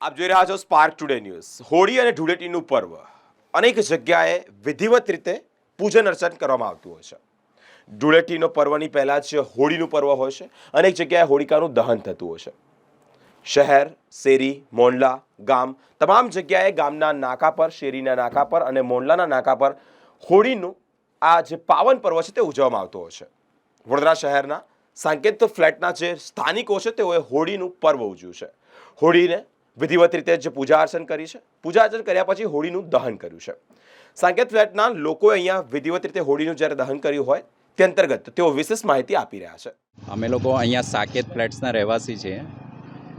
આપ જોઈ રહ્યા છો સ્પાર્ક ટુડે ન્યૂઝ હોળી અને ધૂળેટીનું પર્વ અનેક જગ્યાએ વિધિવત રીતે પૂજન અર્ચન કરવામાં આવતું હોય છે. ધૂળેટીનો પર્વની પહેલાં જ હોળીનું પર્વ હોય છે. અનેક જગ્યાએ હોળિકાનું દહન થતું હોય છે. શહેર, શેરી મોંડલા ગામ તમામ જગ્યાએ ગામના નાકા પર, શેરીના નાકા પર અને મોંડલાના નાકા પર હોળીનું આ જે પાવન પર્વ છે તે ઉજવવામાં આવતું હોય છે. વડોદરા શહેરના સાંકેત ફ્લેટના જે સ્થાનિકો છે તેઓએ હોળીનું પર્વ ઉજવ્યું છે. હોળીને વિધિવત રીતે જે પૂજા અર્ચન કરી છે. પૂજા અર્ચન કર્યા પછી હોળીનું દહન કર્યું છે. સાંકેત ફ્લેટના લોકોએ અહીંયા વિધિવત રીતે હોળીનું જ્યારે દહન કર્યું હોય, તે અંતર્ગત તેઓ વિશેષ માહિતી આપી રહ્યા છે. અમે લોકો અહીંયા સાકેત ફ્લેટ્સના રહેવાસી છીએ.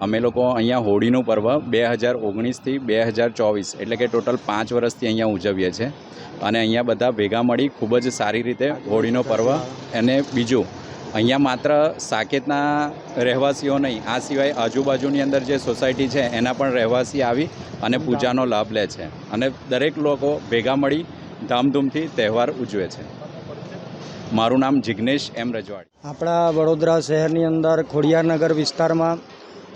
અમે લોકો અહીંયા હોળીનું પર્વ બે હજાર ઓગણીસથી બે હજાર ચોવીસ, એટલે કે ટોટલ પાંચ વર્ષથી અહીંયા ઉજવીએ છીએ. અને અહીંયા બધા ભેગા મળી ખૂબ જ સારી રીતે હોળીનો પર્વ અને બીજું અહીંયા માત્ર સાકેતના રહેવાસીઓ નહીં, આ સિવાય આજુબાજુની અંદર જે સોસાયટી છે, એના પણ રહેવાસી આવી અને પૂજાનો લાભ લે છે અને દરેક લોકો ભેગા મળી ધામધૂમથી તહેવાર ઉજવે છે. મારું નામ જિગ્નેશ એમ રજવાડી. આપણા વડોદરા શહેરની અંદર ખોડિયારનગર વિસ્તારમાં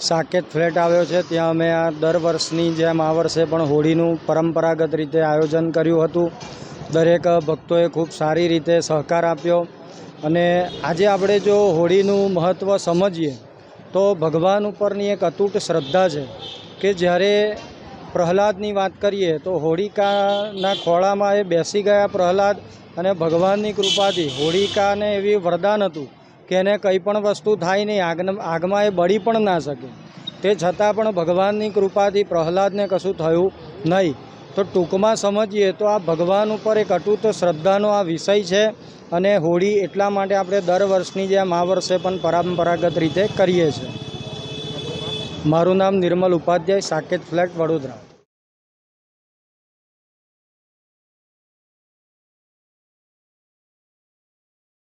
સાકેત ફ્લેટ આવ્યો છે, ત્યાં અમે આ દર વર્ષની જેમ આ વર્ષે પણ હોળીનું પરંપરાગત રીતે આયોજન કર્યું હતું. દરેક ભક્તોએ ખૂબ સારી રીતે સહકાર આપ્યો. અને આજે આપણે જો હોળીનું મહત્ત્વ સમજીએ, તો ભગવાન ઉપરની એક અતૂટ શ્રદ્ધા છે કે જ્યારે પ્રહલાદની વાત કરીએ, તો હોળિકાના ખોળામાં એ બેસી ગયા પ્રહલાદ અને ભગવાનની કૃપાથી હોળિકાને એવી વરદાન હતું કે એને કંઈ પણ વસ્તુ થાય નહીં, આગને, આગમાં એ બળી પણ ના શકે. તે છતાં પણ ભગવાનની કૃપાથી પ્રહલાદને કશું થયું નહીં. તો ટૂંકમાં સમજીએ, તો આ ભગવાન ઉપર એક અતૂટ શ્રદ્ધાનો આ વિષય છે અને હોળી એટલા માટે આપણે દર વર્ષની જેમ આ વર્ષે પણ પરંપરાગત રીતે કરીએ છીએ. મારું નામ નિર્મલ ઉપાધ્યાય, સાકેત ફ્લેટ, વડોદરા.